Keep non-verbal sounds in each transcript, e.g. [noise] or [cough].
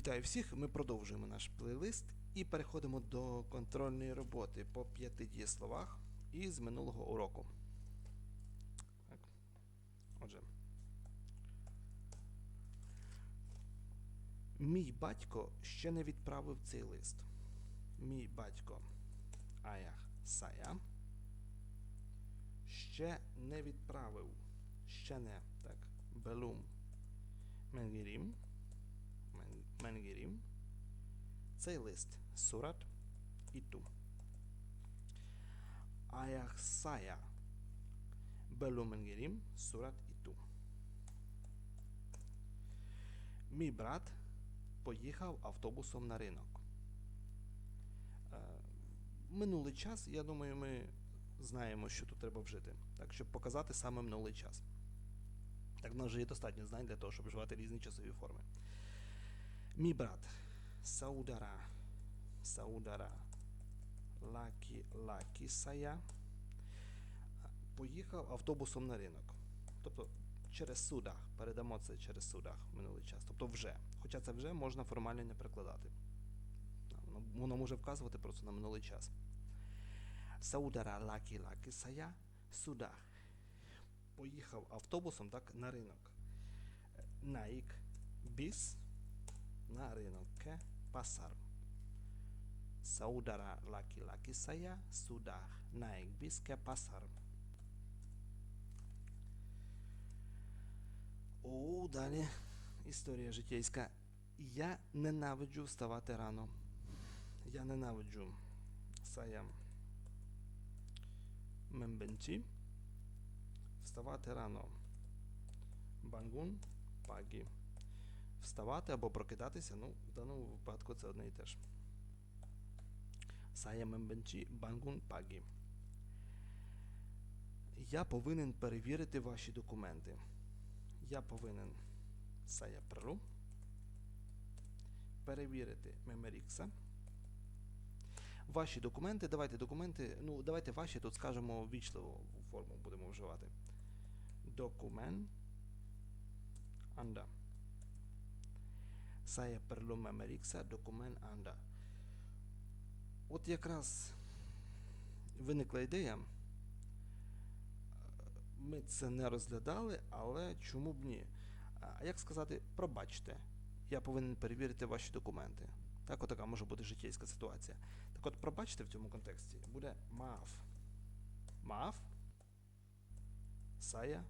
Вітаю всіх! Ми продовжуємо наш плейлист і переходимо до контрольної роботи по п'яти дієсловах із минулого уроку. Так. Отже. Мій батько ще не відправив цей лист. Мій батько Аях Сая ще не відправив. Ще не. Так. Белум Менгірім. Мен- Менгірім. Цей лист Сурат і ту. Белум Менгірім, Сурат і ту. Мій брат поїхав автобусом на ринок. Е, Минулий час, я думаю, ми знаємо, що тут треба вжити. Так, щоб показати саме минулий час. Так, в нас вже є достатньо знань для того, щоб вживати різні часові форми. Мій брат Саудара Саудара Лакі Лакі Сая поїхав автобусом на ринок. Тобто через судах. Передамо це через судах в минулий час. Тобто вже. Хоча це вже можна формально не перекладати. Воно, воно може вказувати просто на минулий час. Саудара Лакі Лакі Сая судах. Поїхав автобусом так, на ринок. Наїк біс на ринок ke pasar. Saudara laki-laki saya sudah naik bis ke pasar. О, далі історія життєйська. Я ненавиджу вставати рано. Я ненавиджу. Saya membenci вставати рано. Бангун пагі. Вставати або прокидатися, ну, в даному випадку це одне і те ж. Membenci bangun pagi. Я повинен перевірити ваші документи. Я повинен perlu перевірити Memeriksa. Ваші документи, давайте документи, ну, давайте ваші, тут скажемо вічливу форму будемо вживати. Документ Anda. Saya perlu memeriksa dokumen Anda. От якраз виникла ідея. Ми це не розглядали, але чому б ні? А як сказати, пробачте, я повинен перевірити ваші документи. Так, отака може бути життєйська ситуація. Так от, пробачте в цьому контексті буде маф. Маф. Сая.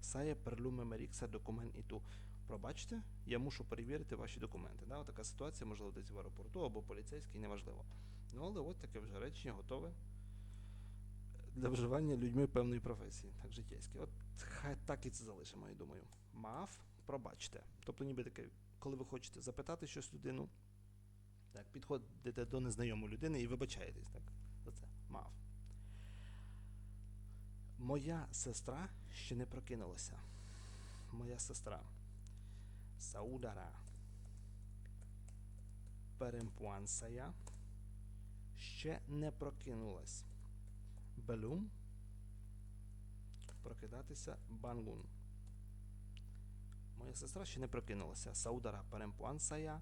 Сая perlu memeriksa dokumen itu. Пробачте, я мушу перевірити ваші документи. Да? Така ситуація, можливо, десь в аеропорту або поліцейський, неважливо. Ну, але от таке вже речення готове для вживання людьми певної професії, так життєйське. От хай так і це залишимо, я думаю. Мав, пробачте. Тобто, ніби таке, коли ви хочете запитати щось людину, так, підходите до незнайомої людини і вибачаєтесь так, за це. Мав. Моя сестра ще не прокинулася. Моя сестра. Saudara Перемпуан Сая ще не прокинулась. Белум прокидатися Бангун. Моя сестра ще не прокинулася. Саудара Перемпуан Сая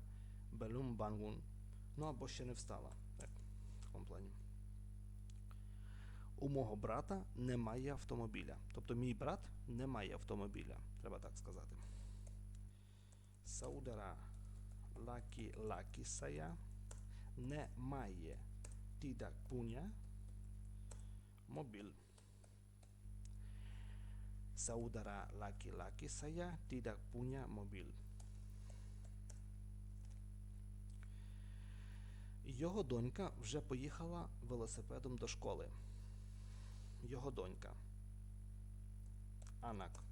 Белум Бангун. Ну або ще не встала. Так, в такому плані. У мого брата немає автомобіля. Тобто мій брат не має автомобіля. Треба так сказати. Saudara laki-laki saya немає punya mobil. Saudara laki-laki saya tidak punya mobil. Його донька вже поїхала велосипедом до школи. Його донька. Анак.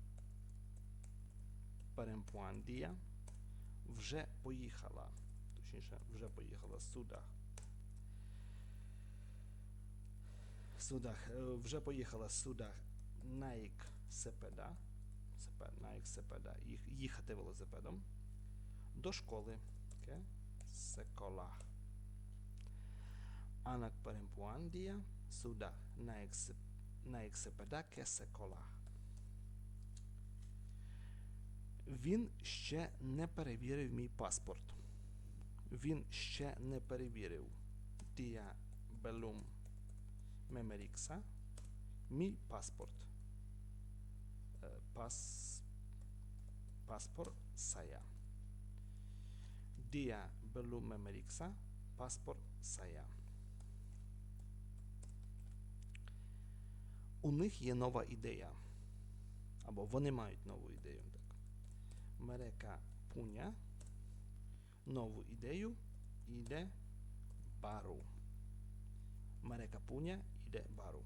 Перемпуан дія вже поїхала. Точніше, вже поїхала судах. Судах. е, Вже поїхала з судах Найк Сепеда. Сепе- Найк Сепеда. Їхати велосипедом. До школи. Ке? Секола. Anak perempuan dia sudah naik naik sepeda. Він ще не перевірив мій паспорт. Він ще не перевірив. Dia belum memeriksa мій паспорт. Е, Пас, паспорт saya. Dia belum memeriksa паспорт saya. У них є нова ідея. Або вони мають нову ідею. mereka punya novu ideu, ide baru. Mereka punya ide baru.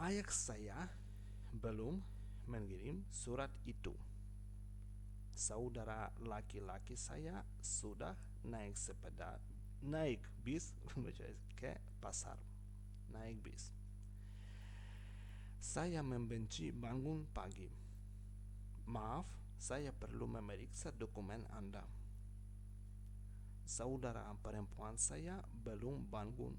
Ayak saya belum mengirim surat itu. Saudara laki-laki saya sudah naik sepeda, naik bis [laughs] ke pasar, naik bis. Saya membenci bangun pagi. Maaf, saya perlu memeriksa dokumen Anda. Saudara perempuan saya belum bangun.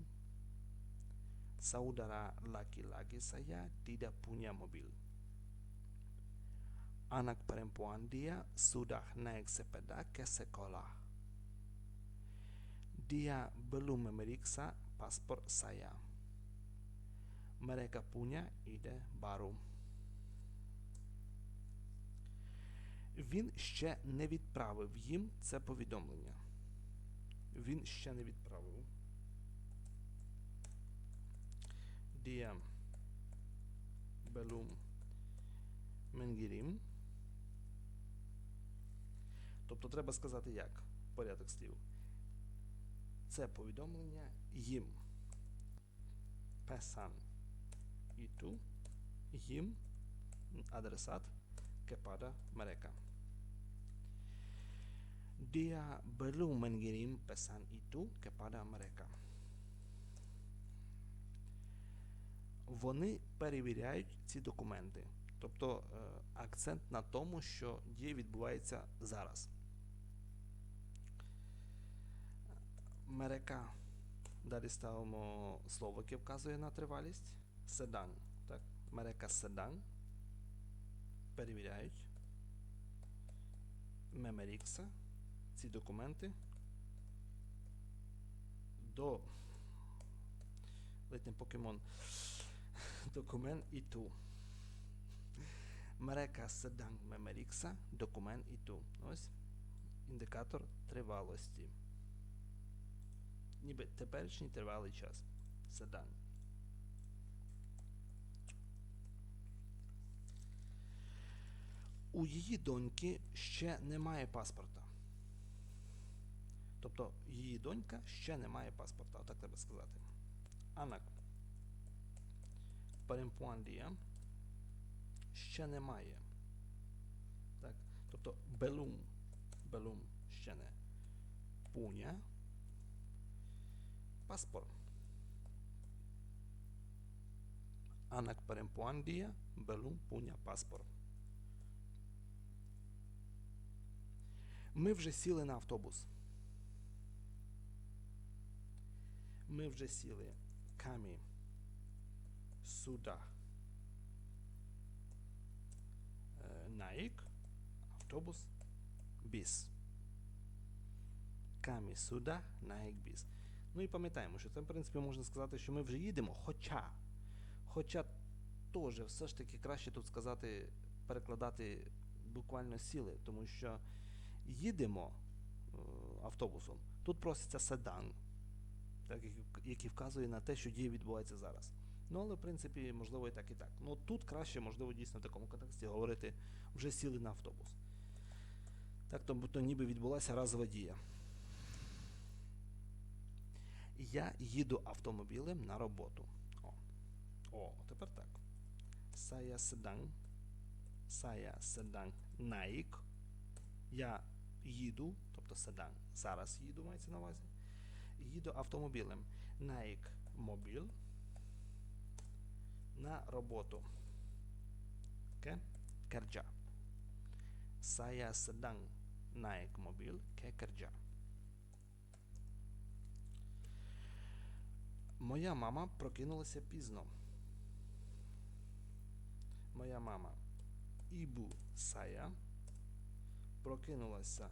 Saudara laki-laki saya tidak punya mobil. Anak perempuan dia sudah naik sepeda ke sekolah. Dia belum memeriksa paspor saya. Mereka punya ide baru. Він ще не відправив їм це повідомлення. Він ще не відправив. Dia belum mengirim. Тобто треба сказати як? Порядок слів. Це повідомлення їм. Pesan itu їм адресат kepada mereka. Dia belum mengirim pesan itu kepada mereka. Вони перевіряють ці документи. Тобто е, акцент на тому, що дія відбувається зараз. Мерека. Далі ставимо слово, яке вказує на тривалість. Седан. Так? Мерека седан. Перевіряють. Мемерікса. Ці документи. До. Летній покемон. Документ і ту. Мерека седан мемерікса. Документ і ту. Ось індикатор тривалості. Ніби теперішній тривалий час. Седан. У її доньки ще немає паспорта. Тобто її донька ще не має паспорта, отак треба сказати. Анак. Перемпуандія ще немає. Так? Тобто белум. Белум ще не. Пуня. Паспорт. Анак перемпуандія, белум пуня паспорт. Ми вже сіли на автобус. Ми вже сіли камі сюда. Е, Наїк, автобус, біс. Камі сюда, наїк біс. Ну і пам'ятаємо, що це, в принципі, можна сказати, що ми вже їдемо, хоча, хоча теж все ж таки краще тут сказати, перекладати буквально сіли, тому що їдемо е, автобусом. Тут проситься седан, так, який- вказує на те, що дія відбувається зараз. Ну, але в принципі, можливо, і так, і так. Ну тут краще, можливо, дійсно в такому контексті говорити вже сіли на автобус. Так, тобто ніби відбулася разова дія. Я їду автомобілем на роботу. О, О тепер так. Saya sedang, saya sedang naik. Я їду, тобто седан. Зараз їду, мається на увазі. Їду автомобілем. Наїк мобіль на роботу. Ke kerja. Saya sedang naik mobil ke kerja. Моя мама прокинулася пізно. Моя мама Ібу сая. Прокинулася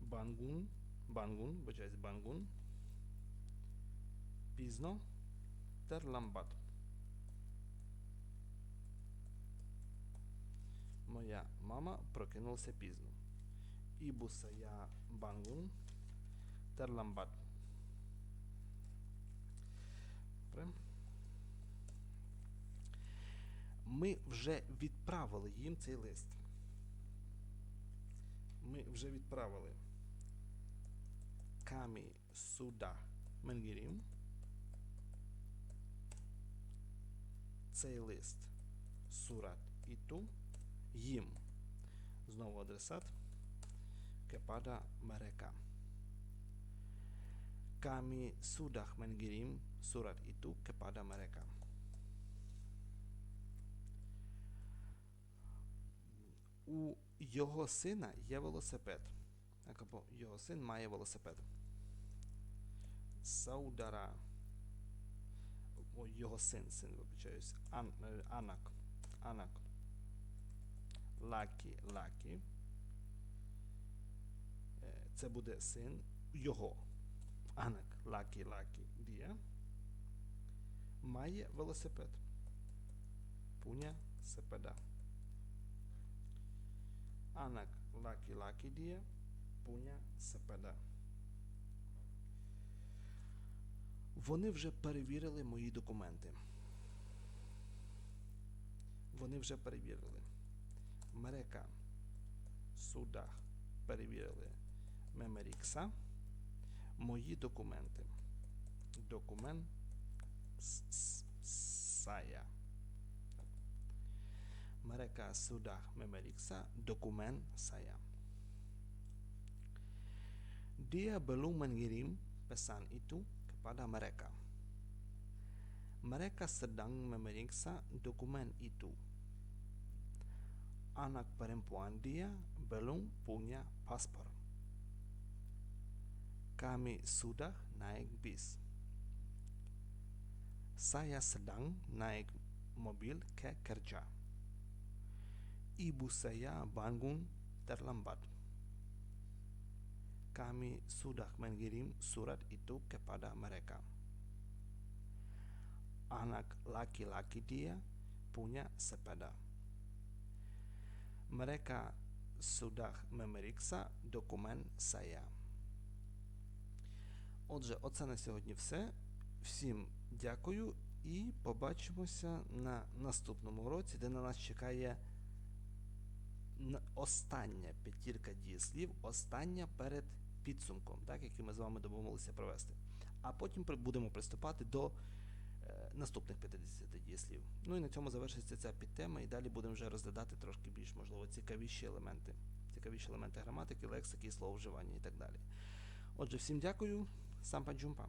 бангун. Бангун, вибачаюсь, бангун. Пізно. Терламбат. Моя мама прокинулася пізно. Ібу сая бангун. Терламбат. Ми вже відправили їм цей лист. Ми вже відправили Камі Суда Менгірім. Цей лист Сурат Іту їм. Знову адресат Кепада Мерека. Kami sudah mengirim surat itu kepada mereka. У його сина є велосипед. Або його син має велосипед. Саудара. Його син, син, вибачаюсь. Е, Анак. Анак. Лакі, Лакі. Е, Це буде син його. Анак Лакі Лакі Дія має велосипед. Пуня сепеда. Лакі Лакі Дія Пуня сепеда. Вони вже перевірили мої документи. Вони вже перевірили. Мерека Судах перевірили Мемерікса мої документи. Документ с- с- saya. Mereka sudah memeriksa dokumen saya. Dia belum mengirim pesan itu kepada mereka. Mereka sedang memeriksa dokumen itu. Anak perempuan dia belum punya paspor. Kami sudah naik bis. Saya sedang naik mobil ke kerja. Ibu saya bangun terlambat. Kami sudah mengirim surat itu kepada mereka. Anak laki-laki dia punya sepeda. Mereka sudah memeriksa dokumen saya. Отже, оце на сьогодні все. Всім дякую і побачимося на наступному уроці, де на нас чекає остання п'ятірка дієслів, остання перед підсумком, так, який ми з вами домовилися провести. А потім будемо приступати до е, наступних 50 дієслів. Ну і на цьому завершиться ця підтема, і далі будемо вже розглядати трошки більш, можливо, цікавіші елементи, цікавіші елементи граматики, лексики, слововживання і так далі. Отже, всім дякую. Сампа Джумпа.